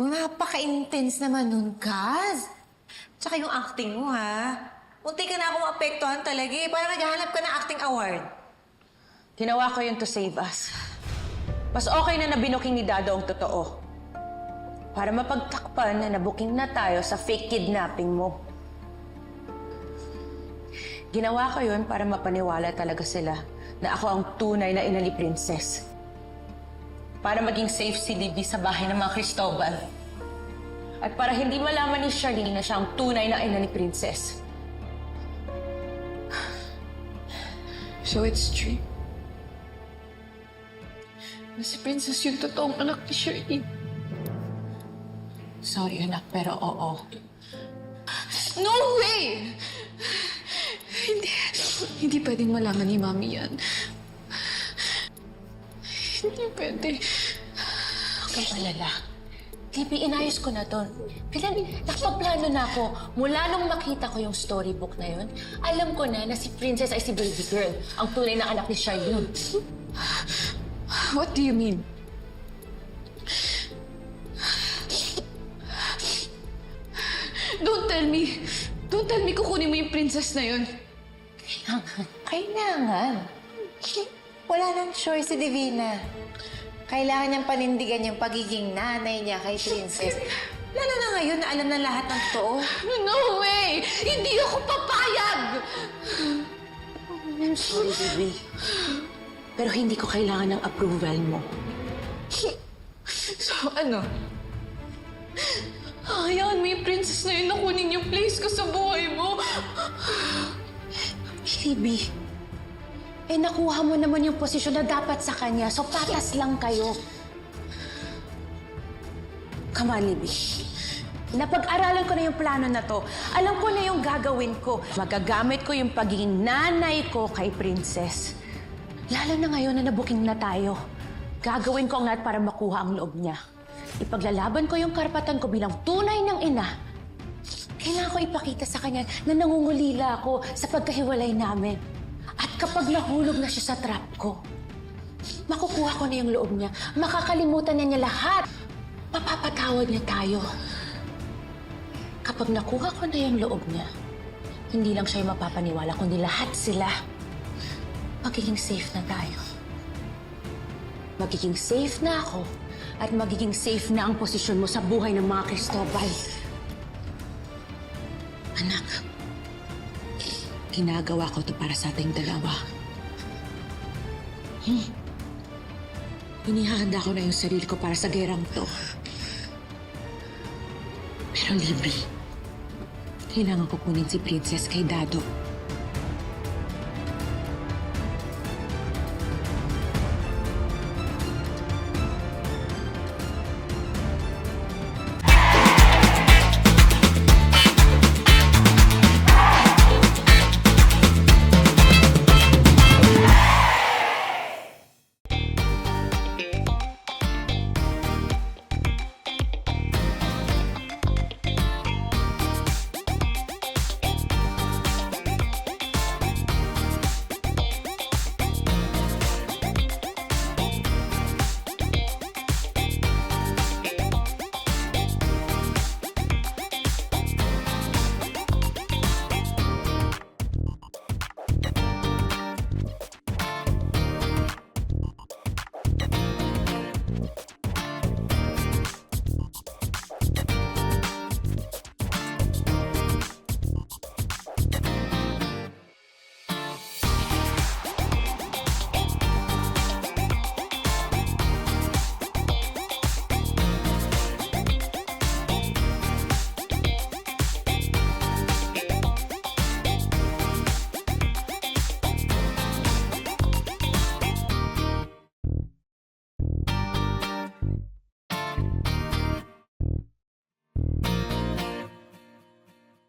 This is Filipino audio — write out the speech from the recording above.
Napaka-intense naman nun, Kaz. Tsaka yung acting mo, ha? Munti ka na akong apektuhan talaga eh. Parang naghahanap ka ng acting award. Ginawa ko yun to save us. Mas okay na nabinuking ni Dado ang totoo. Para mapagtakpan na nabuking na tayo sa fake kidnapping mo. Ginawa ko yun para mapaniwala talaga sila na ako ang tunay na ina ni Princess. Para maging safe si Libby sa bahay ng mga Cristobal. At para hindi malaman ni Charlene na siya ang tunay na ina ni Princess. So it's true. Na si Princess yung totoong anak ni Shirley. Sorry anak, pero oo. No way! Hindi. Hindi pwedeng malaman ni Mami yan. Pwede. Huwag kang alala. Libby, inayos ko na to. Kailan, nakapagplano na ako. Mula nung makita ko yung storybook na yun, alam ko na na si Princess ay si baby girl, ang tunay na anak ni Charlene. What do you mean? Don't tell me. Don't tell me kukunin mo yung princess na yun. Kailangan. Wala nang choice si Divina. Kailangan niyang panindigan yung pagiging nanay niya kay Princess. Lalo na ngayon na alam na lahat ng totoo. No way! Hindi ako papayag! I'm sorry, baby. Pero hindi ko kailangan ng approval mo. So ano? Hayaan mo yung princess na yun na kunin yung place ko sa buhay mo. Libby, eh nakuha mo naman yung posisyon na dapat sa kanya, so patas lang kayo. Come on, Libby. Napag-aralan ko na yung plano na to. Alam ko na yung gagawin ko. Magagamit ko yung pagiging nanay ko kay Princess. Lalo na ngayon na nabuking na tayo. Gagawin ko ang lahat para makuha ang loob niya. Ipaglalaban ko yung karapatan ko bilang tunay ng ina kailangan ko ipakita sa kanya na nangungulila ako sa pagkahiwalay namin. At kapag nahulog na siya sa trap ko, makukuha ko na yung loob niya. Makakalimutan na niya lahat. Mapapatawad niya tayo. Kapag nakuha ko na yung loob niya, hindi lang siya mapapaniwala, kundi lahat sila. Magiging safe na tayo. Magiging safe na ako at magiging safe na ang posisyon mo sa buhay ng mga Cristobal. Ginagawa ko to para sa ating dalawa. Hmm. Inihahanda ko na yung sarili ko para sa gerang to. Pero Libby, kailangan ko kunin si Princess kay Dado.